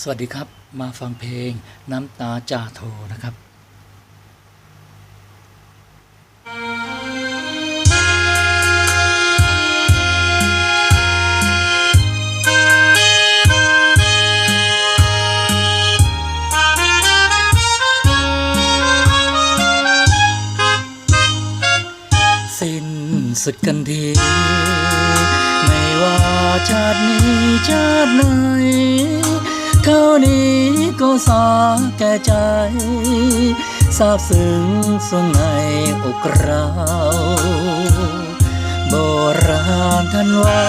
สวัสดีครับมาฟังเพลงน้ำตาจ่าโทนะครับสิ้นสุดกันที ไม่ว่าชาตินี้ชาติหน้า เท่านี้ก็สาแก่ใจทราบซึ้งส่งในอกเราโบราณท่านว่า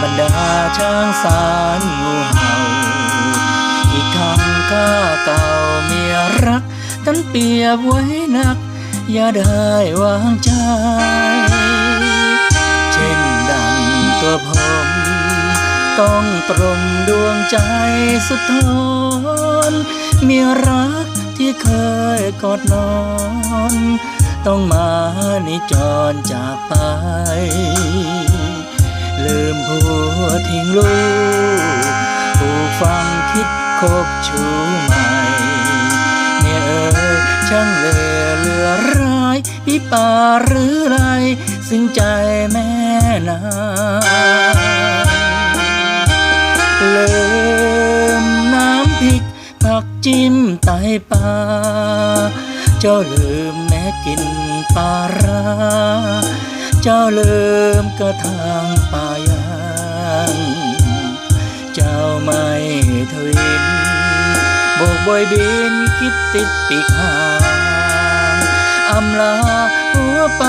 บรรดาช้างสารงูเห่า อีกคำก้าเก่าเมียรักท่านเปรียบไว้นัก อย่าได้วางใจ เช่นดังตัวผม ต้องตรมดวงใจสุดทนมีรักที่เคยกอดนอน ต้องมานิจรจากไป ลืมผัวทิ้งลูกผู้ฟังคิดคบชูใหม่เมียเอ๋ยช่างเลอเหลือร้ายพิป่าหรือไร ซึ่งใจแม่นา งลืมน้ำพริกผักจิ้มไตปลาเจ้าลืมแม่กินปลาร้าเจ้าลืมกระทางป่ายางเจ้าไม่ทวินโบกบอยบินคิดติดปีกห่างอำลาหัวไป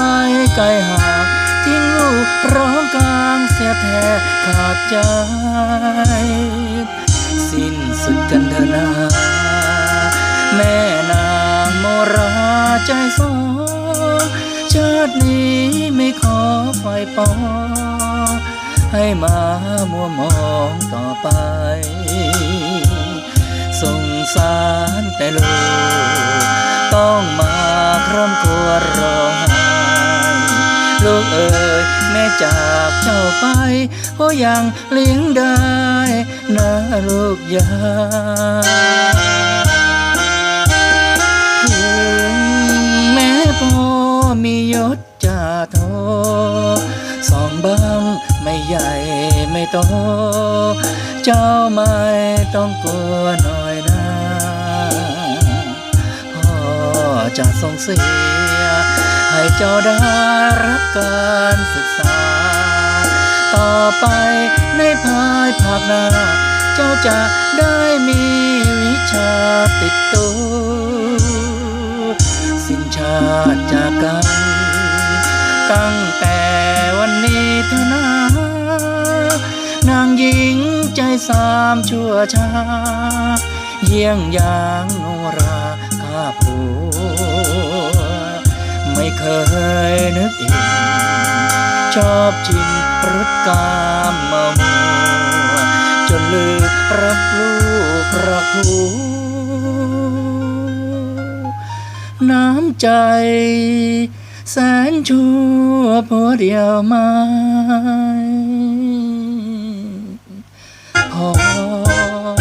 ไกลห่างทิ้งลูกร้องก ขาดใจ สิ้นสุดกันเถนา แม่นางโมราใจสอชาตินี้ไม่ขอไฟปอ ให้มามัวมองต่อไป สงสารแต่ลูกต้องมาคร่ำครวญร้องไห้ลูกเอ๋ย แม่จากเจ้าไปก็ยังเลี้ยงได้นะลูกยาถึงแม่พ่อมียศจ่าโทสองบ้างไม่ใหญ่ไม่โต เจ้าไม่ต้องกลัวหน่อยนะพ่อจะส่งเสีย ให้เจ้าได้รับการศึกษา ต่อไปในภายภาคหน้า เจ้าจะได้มีวิชาติดตัวสิ้นชาติจากกัน ตั้งแต่วันนี้เท่านั้นนางหญิงใจสามชั่วชา เยี่ยงอย่างโนราข้าผัว ไม่เคยนึกอินชอบจริงรสกามมามัวจนลืมรักลูกรักผัวน้ำใจ แสนชั่วพอเดียวม่พอ